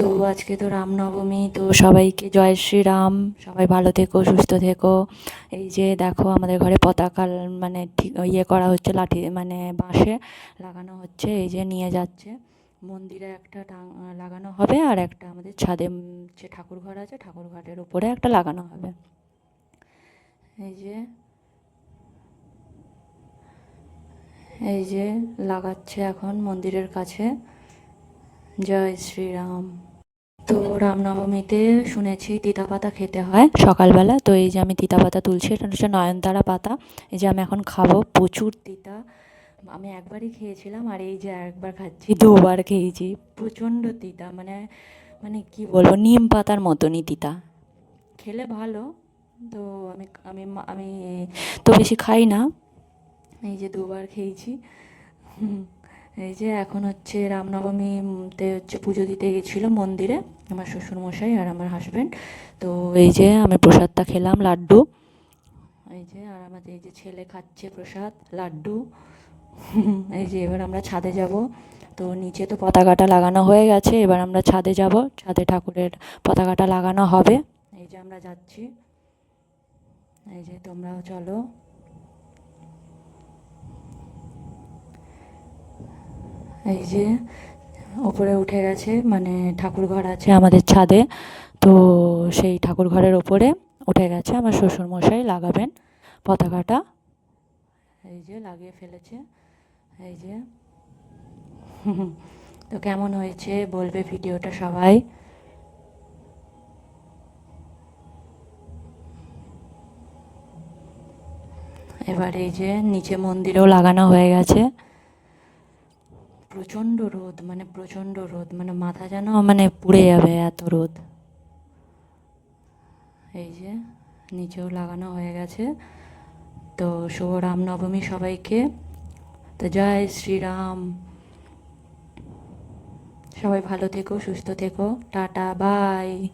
তো আজকে তো রামনবমী, তো সবাইকে জয় শ্রীরাম। সবাই ভালো থেকো, সুস্থ থেকো। এই যে দেখো আমাদের ঘরে পতাকা মানে ঠিক ইয়ে করা হচ্ছে, লাঠি মানে বাঁশে লাগানো হচ্ছে, এই যে নিয়ে যাচ্ছে। মন্দিরে একটা লাগানো হবে আর একটা আমাদের ছাদে, যে ঠাকুর ঘর আছে, ঠাকুর ঘরের উপরে একটা লাগানো হবে। এই যে এই যে লাগাচ্ছে এখন মন্দিরের কাছে। জয় শ্রীরাম। তো রামনবমীতে শুনেছি তিতা পাতা খেতে হয় সকালবেলা। তো এই যে আমি তিতা পাতা তুলছি এটা হচ্ছে নয়নতারা পাতা। এই যে আমি এখন খাব প্রচুর তিতা। আমি একবারই খেয়েছিলাম আর এই যে একবার খাচ্ছি দুবার খেয়েছি। প্রচণ্ড তিতা মানে মানে কি বলব নিম পাতার মতনই তিতা। খেলে ভালো তো আমি আমি আমি তো বেশি খাই না। এই যে দুবার খেয়েছি। হুম, এই যে এখন হচ্ছে রামনবমীতে হচ্ছে পুজো দিতে গেছিল মন্দিরে, আমার শ্বশুরমশাই আর আমার হাজব্যান্ড তো এই যে আমি প্রসাদটা খেলাম, লাড্ডু। এই যে আর আমাদের এই যে ছেলে খাচ্ছে প্রসাদ, লাড্ডু। এই যে এবার আমরা ছাদে যাব। তো নিচে তো পতাকাটা লাগানো হয়ে গেছে, এবার আমরা ছাদে যাব। ছাদে ঠাকুরের পতাকাটা লাগানো হবে। এই যে আমরা যাচ্ছি। এই যে তোমরাও চলো। এই যে, ওপরে উঠে গেছে মানে ঠাকুর ঘর আছে আমাদের ছাদে। তো সেই ঠাকুর ঘরের ওপরে উঠে গেছে আমার শ্বশুর মশাই লাগাবেন পতাকাটা। এই যে লাগিয়ে ফেলেছে, এই যে। তো কেমন হয়েছে বলবে ভিডিওটা সবাই? এবার এই যে নিচে মন্দিরেও লাগানো হয়ে গেছে। প্রচণ্ড রোদ মানে প্রচণ্ড রোদ মানে মাথা যেন মানে পুড়ে যাবে এত রোদ। এই যে, নিচেও লাগানো হয়ে গেছে। তো শুভ রামনবমী সবাইকে। তো জয় শ্রীরাম। সবাই ভালো থেকো, সুস্থ থেকো। Tata, bye.